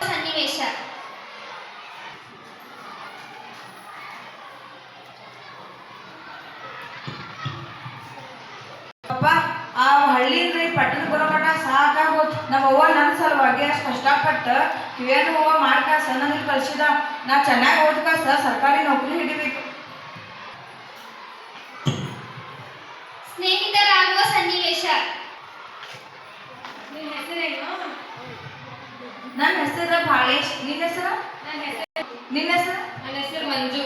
ಸನ್ನಿವೇಶ ಪಾಪ ಆ ಹಳ್ಳಿಯಿಂದ ಪಟ್ಟಣಕ್ಕೆ ಬರೋ ಮಟ್ಟ ಸಾಕಾಗೋದು ನಮ್ಮ ಅವ್ವ ನನ್ನ ಸಲುವಾಗಿ ಅಷ್ಟು ಕಷ್ಟಪಟ್ಟು ಇವೇನು ಹೋಗ ಮಾಡ್ಕಾಸ ನನಗೆ ಕಳ್ಸಿದ ನಾ ಚೆನ್ನಾಗಿ ಓದ್ಕಾಸ ಸರ್ಕಾರಿ ನೌಕರಿ ಹಿಡಿಬೇಕು. ಸ್ನೇಹಿತರಾಗುವ ಸನ್ನಿವೇಶ. ಹೆಸರೇನು? ನನ್ನ ಹೆಸರು ಭಾಳೇಶ್ ನಿನ್ನ ಹೆಸರು? ನನ್ನ ಹೆಸರು ನಿನ್ನ ಹೆಸರು? ನನ್ನ ಹೆಸರು ಮಂಜು.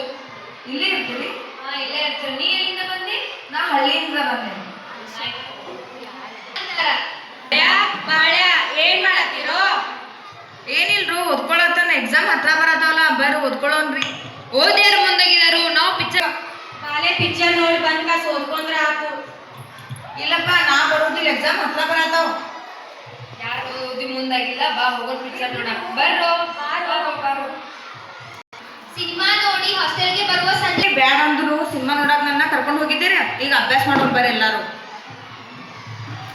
ಇಲ್ಲೇ ಇರ್ತೀವಿ ಹಾ ಇಲ್ಲೇ ಇರ್ತೀನಿ ನೀ ಎಲ್ಲಿಂದ ಬಂದಿ? ನಾ ಹಳ್ಳಿಯಿಂದ ಬಂದೆ. ಬಾಳ್ಯ ಏನ್ ಮಾಡತ್ತೀರೋ? ಏನಿಲ್ರು ಓದ್ಕೊಳತ್ತಾನ. ಎಕ್ಸಾಮ್ ಹತ್ರ ಬರತ್ತವಲ್ಲ ಬರ್ರಿ ಓದ್ಕೊಳ್ಳೋನ್ರಿ ಓದ್ಯಾರು ಮುಂದಾಗಿದಾರು? ನಾವು ಪಿಕ್ಚರ್ ಕಾಲೇ ಪಿಕ್ಚರ್ ನೋಡಿ ಬಂದ್ ಕಾಸ್ ಓದ್ಕೊಂಡ್ರ ಆತು ಇಲ್ಲಪ್ಪ ನಾ ಬರೋದಿಲ್ಲ. ಎಕ್ಸಾಮ್ ಹತ್ರ ಬರತ್ತಾವ. ಮುಂದಾಗಿಲ್ಲ. ಬಾ ಹೋಗೋದು ಪಿಕ್ಚರ್ ನೋಡೋಣ. ಬರ್ರೋ ಬಾರೋ ಸಿನಿಮಾ ನೋಡಿ ಹಾಸ್ಟೆಲ್ಗೆ ಬರುವ ಸಂಜೆ. ಬ್ಯಾಡ ಅಂದ್ರು. ಸಿನಿಮಾ ನೋಡಕ್ ನನ್ನ ಕರ್ಕೊಂಡು ಹೋಗಿದ್ದೀರಿ? ಈಗ ಅಭ್ಯಾಸ ಮಾಡೋಣ ಬರ್ರಿ ಎಲ್ಲಾರು.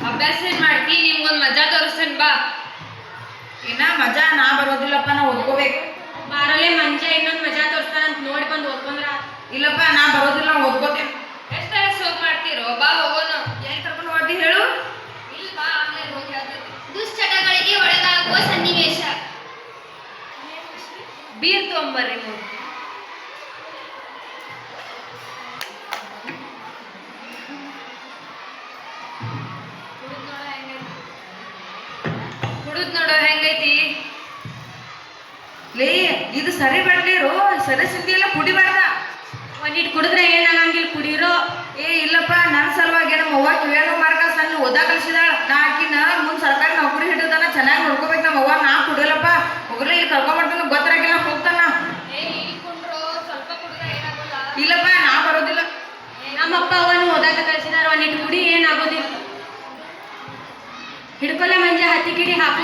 ಅಭ್ಯಾಸ ಏನ್ ಮಾಡ್ತಿ? ನಿಮ್ಗೊಂದ್ ಮಜಾ ತೋರಿಸ್ತೇನೆ ಬಾ. ಏನ ಮಜಾ ನಾ ಬರೋದಿಲ್ಲಪ್ಪ ನಾ ಓದ್ಕೋಬೇಕು. ಬಾರಲೆ ಮಂಜೆ ಇನ್ನೊಂದು ಮಜಾ ತೋರಿಸ್ತಾನಂತ ನೋಡಿ ಬಂದು ಓದ್ಕೊಂಡ್ರ. ಇಲ್ಲಪ್ಪ ನಾ ಬರೋದಿಲ್ಲ ನಾ ಓದ್ಕೋತೇನೆ. ಇದು ಸರಿ ಬಿಡ್ಲಿರು ಸರಿ ಸಿದ್ಧಿ ಎಲ್ಲ ಕುಡಿಬಾರ್ದ. ಒಂದಿಟ್ಟು ಕುಡಿದ್ರೆ ಏನಾಗಂಗಿಲ್ಲ ಕುಡಿಯಿರೋ ಏ ಇಲ್ಲಪ್ಪ ನನ್ನ ಸಲುವಾಗಿ ನಮ್ಮ ಅವ್ವ ಕಿವೇನು ಮಾರ್ಕ ಸಣ್ಣ ಓದಾ ಕಳಿಸಿದಾಳ ನಾ ಆಕಿನ ಮುಂದೆ ಸರ್ಕಾರಿ ನೌಕರಿ ಹಿಡಿದಾನ ಚೆನ್ನಾಗಿ ನೋಡ್ಕೋಬೇಕು ನಮ್ಮ ಅವ್ವ. ನಾ ಕುಡಿಯಲ್ಲಪ್ಪ. ಹೋಗ್ಲಿ ಇಲ್ಲಿ ಕರ್ಕೊಂಬರ್ತಾನ ಗೊತ್ತಾಗಿಲ್ಲ ಹೋಗ್ತಾನ. ಇಲ್ಲಪ್ಪ ನಾ ಬರೋದಿಲ್ಲ. ನಮ್ಮಪ್ಪ ಅವನು ಓದಾಕ ಕಳಿಸಿದಾರ ಒಂದಿಟ್ಟು ಕುಡಿ ಏನಾಗೋದಿಲ್ಲ. ಹಿಡ್ಕೊಲ್ಲ ಮಂಜೆ ಹತ್ತಿ ಕಿಡಿ ಹಾಕು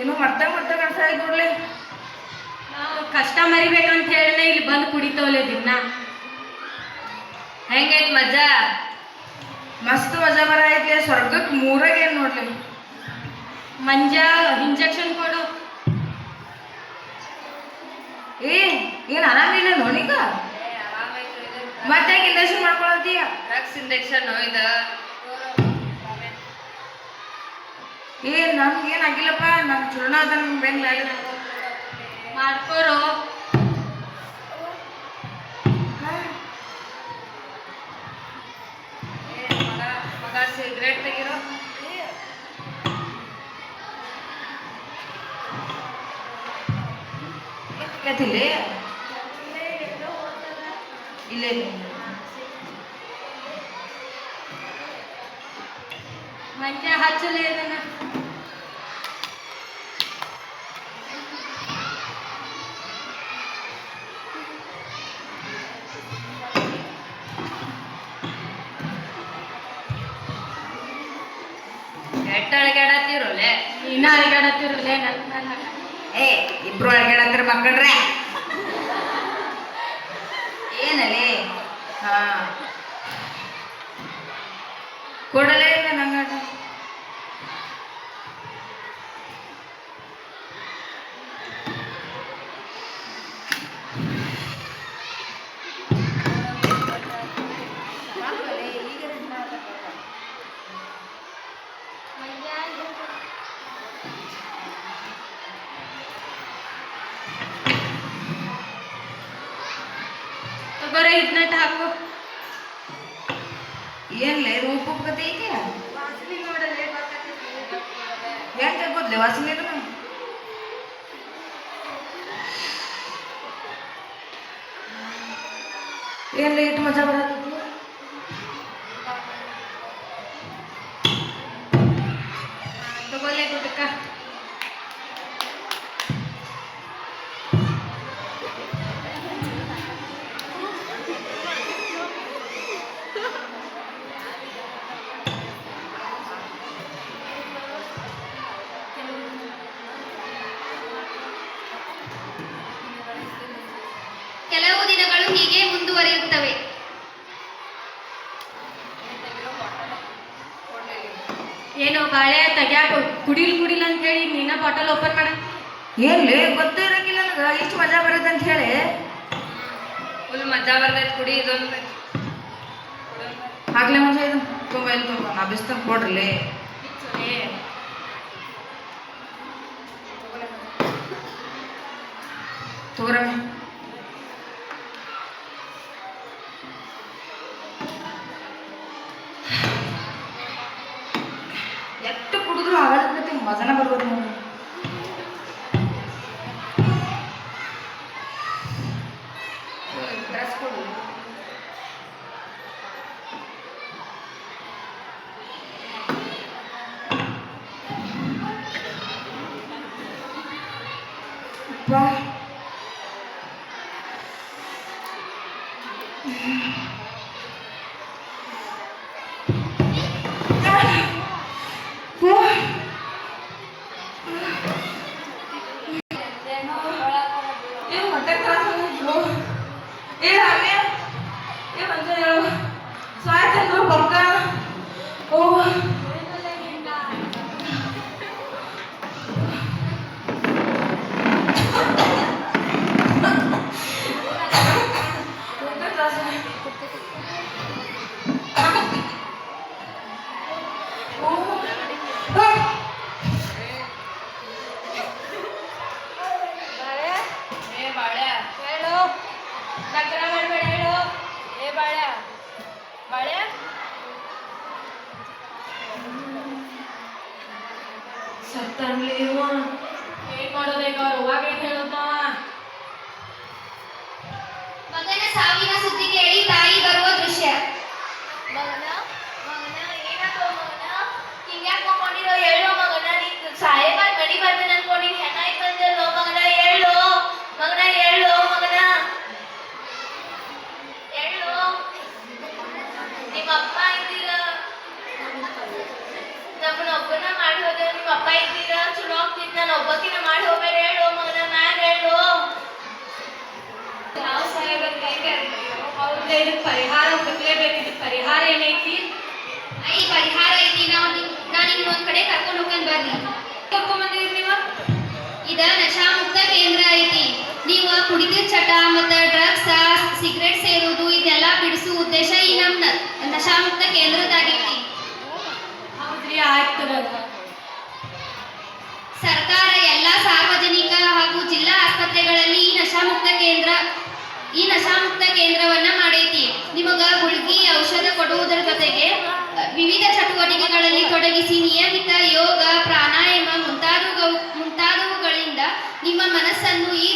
ಏನೋ ಮರ್ತ ಮರ್ತ ಕಳ್ಸ ನೋಡ್ಲಿ. ನಾವು ಕಷ್ಟ ಮರಿಬೇಕಂತ ಹೇಳಿನ ಇಲ್ಲಿ ಬಂದು ಕುಡಿತವಲೆ ದಿನ. ಹೆಂಗೈತಿ ಮಜಾ ಮಸ್ತ್ ಮಜಾ ಬರ ಐತಿ ಸ್ವರ್ಗಕ್ಕೆ ಮೂರಾಗ ಏನ್ ನೋಡ್ಲಿ. ಮಂಜ ಇಂಜೆಕ್ಷನ್ ಕೊಡು. ಏ ಏನು ಆರಾಮಿಲ್ಲ ನೋಡಿಗ ಮತ್ತೆ ಇಂಜೆಕ್ಷನ್ ಮಾಡ್ಕೊಳತ್ತೀಯ? ಡ್ರಗ್ಸ್ ಇಂಜೆಕ್ಷನ್ ಇದು ಏ ನನ್ಗೆ ಏನ್ ಆಗಿಲ್ಲಪ್ಪ ನನ್ ಚೂರ್ಣ ಅದ ನನ್ ಬೆಂಗ್ಲ ಮಾಡ್ಕೋರು. ಮಗ ಸಿಗರೇಟ್ ತೆಗಿರೋ. ಕೇಳ್ತಿಲ್ಲಿ ಇಲ್ಲೇ. ಮಂಜ ಹಚ್ಚಲೇ ಇದನ್ನ ಎಟ್ಟ ಅಳಗಾಡತ್ತೀರಲ್ಲೇ ಇನ್ನ ಅಳಗಾಡತ್ತೀರಲ್ಲೇ ನನ್ನ ಏ ಇಬ್ರು ಅಳ್ಗಾಡತ್ರ ಮಕ್ಕಳ್ರೆ ಏನಲ್ಲಿ ಹಾ ಕೊಡಲೇ ಇಲ್ಲ ಏನ್ಲೇ ರೂಪ ಕತೆ ಐತೆ ಹೆಂಗ್ ಗೊತ್ತಲೆ ವಾಸನೆ ಏನ್ಲೇ ಇಟ್ಟು ಮಜಾ ಬರತ್ತೈತಿ ಬಾಳೆ ತೆಗ್ಯಾಕ ಕುಡಿಲ್ ಕುಡಿಲ್ ಅಂತ ಹೇಳಿ ನೀನ ಬಾಟಲ್ ಓಪನ್ ಮಾಡ. ಏನ್ಲಿ ಗೊತ್ತೇ ಇರಕ್ಕಿಲ್ಲ ನನಗೆ. ಇಷ್ಟು ಮಜಾ ಬರುತ್ತೆ ಅಂತ ಹೇಳಿ. ಫುಲ್ ಮಜಾ ಬರ್ತೈತಿ ಕುಡಿ ಇದೊಂದು ಹಾಕ್ಲೆ ಮುಂಚೆ ಇದು. ತುಂಬ ಇಲ್ಲಿ ತುಂಬ. ನಾ ಬಿಸ್ತಂದು ಕೊಡ್ರಿ ತಗೋರಮ್ಮ ಏ ಹೊಟ್ಟೆ ತ್ರಾಸ ಆಗ್ಬಿಟ್ಲು. ಏ ರಮ್ಯ ಏ ಮಂಜು ಹೇಳು ಸ್ವಾತಂತ್ರ್ಯ ಪಕ್ಕ ಓ ಕಡೆ ಕರ್ಕೊಂಡು ಹೋಗ್ಕೊಂಡ್ ಬರ್ರಿ. ಇದ ನಶಾ ಇದ ನಶಾಮುಕ್ತ ಕೇಂದ್ರ ಐತಿ. ನೀವು ಕುಡಿದ ಚಟ ಮತ್ತ ಡ್ರಗ್ಸ್ ಸಿಗರೇಟ್ ಸೇರುವುದು ಇದೆಲ್ಲ ಬಿಡಿಸುವ ಉದ್ದೇಶ ಈ ನಮ್ ನಶಾ ಮುಕ್ತ ಕೇಂದ್ರದಾಗೈತಿ. ಹೌದ್ರಿ ಆಯ್ತು ಸರ್ಕಾರ ಎಲ್ಲ ಸಾರ್ವಜನಿಕ ಹಾಗೂ ಜಿಲ್ಲಾ ಆಸ್ಪತ್ರೆಗಳಲ್ಲಿ ಈ ನಶಾಮುಕ್ತ ಕೇಂದ್ರ ಈ ನಶಾಮುಕ್ತ ಕೇಂದ್ರವನ್ನ ಮಾಡೈತಿ. ನಿಮಗ ಗುಳಿಗೆ ಔಷಧ ಕೊಡುವುದರ ಜೊತೆಗೆ ತೊಡಗಿಸಿ ನಿಯಮಿತ ಯೋಗ ಪ್ರಾಣಾಯಾಮ ಮುಂತಾದವು ಮುಂತಾದವುಗಳಿಂದ ನಿಮ್ಮ ಮನಸ್ಸನ್ನು ಈ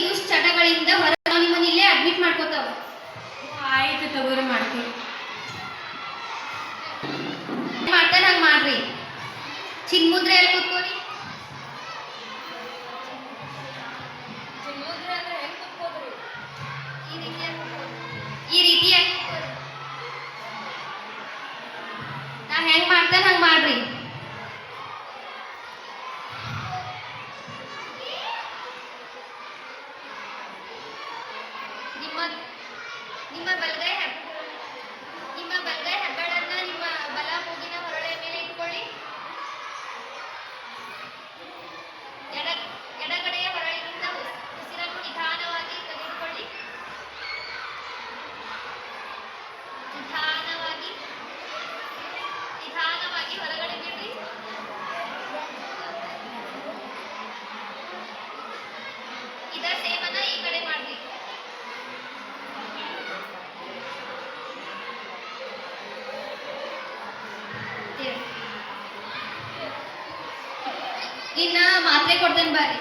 ಕೊಡ್ತೇನೆ ಬರ್ರಿ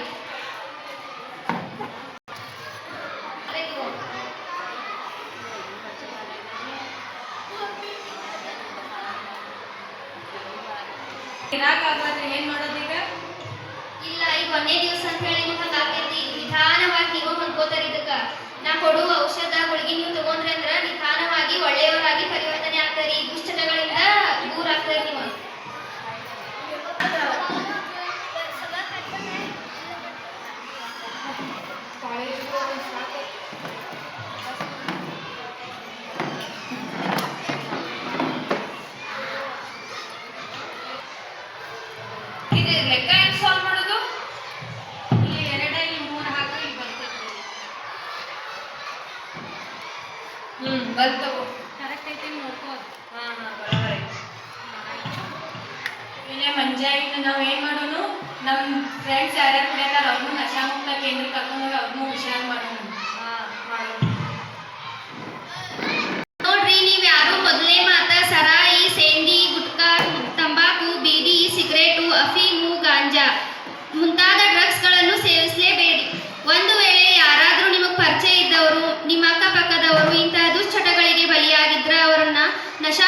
ಏನ್ ಮಾಡೋದೀಗ? ಇಲ್ಲ ಈಗ ಒಂದೇ ದಿವಸ ಅಂತ ಹೇಳಿ ನಿಮ್ಗೆ ಹಂಗಾಗೈತಿ ನಿಧಾನವಾಗಿ ನೀವು ಹೊಂದ್ಕೋತಾರ ಇದಕ್ಕ. ನಾ ಕೊಡುವ ಔಷಧ ಗುಳಿಗೆ ನೀವು ತಗೊಂಡ್ರೆ ಅಂದ್ರ ನಿಧಾನವಾಗಿ ಒಳ್ಳೆಯವರಾಗಿ ಪರಿವರ್ತನೆ ಆಗ್ತಾರಿ ಈ ವಿನಯ ಮಂಜಾಯಿನ ನಾವು ಏನು ಮಾಡೋನು? ನಮ್ಮ ಫ್ರೆಂಡ್ಸ್ ಯಾರು ಕೊಡ್ಯಾರ ಅವ್ರನ್ನೂ ನಶಾಮುಕ್ತ ಕೇಂದ್ರಕ್ಕೆ ಕರ್ಕೊಂಡೋಗಿ ಅವ್ರನ್ನೂ ಹುಷಾರು ಮಾಡೋಣ ನೋಡ್ರಿ, ನೀವು ಯಾರು ಮೊದಲೇ ಮಾತಾ? ಸರ ಈ ಗುಟ್ಕಾ, ತಂಬಾಕು, ಬೀಡಿ, ಸಿಗರೇಟು, ಅಫೀಮು, ಗಾಂಜಾ. ಮುಂತಾದ ಡ್ರಗ್ಸ್ಗಳನ್ನು ಸೇವಿಸಲೇಬೇಡಿ. ಒಂದು ವೇಳೆ ಯಾರಾದರೂ ನಿಮಗೆ ಪರಿಚಯ ಇದ್ದವರು, ನಿಮ್ಮ ಅಕ್ಕಪಕ್ಕದವರು ಇಂತಹ ದುಶ್ಚಟಗಳಿಗೆ ಬಲಿಯಾಗಿದ್ದರೆ ಅವರನ್ನು ನಶ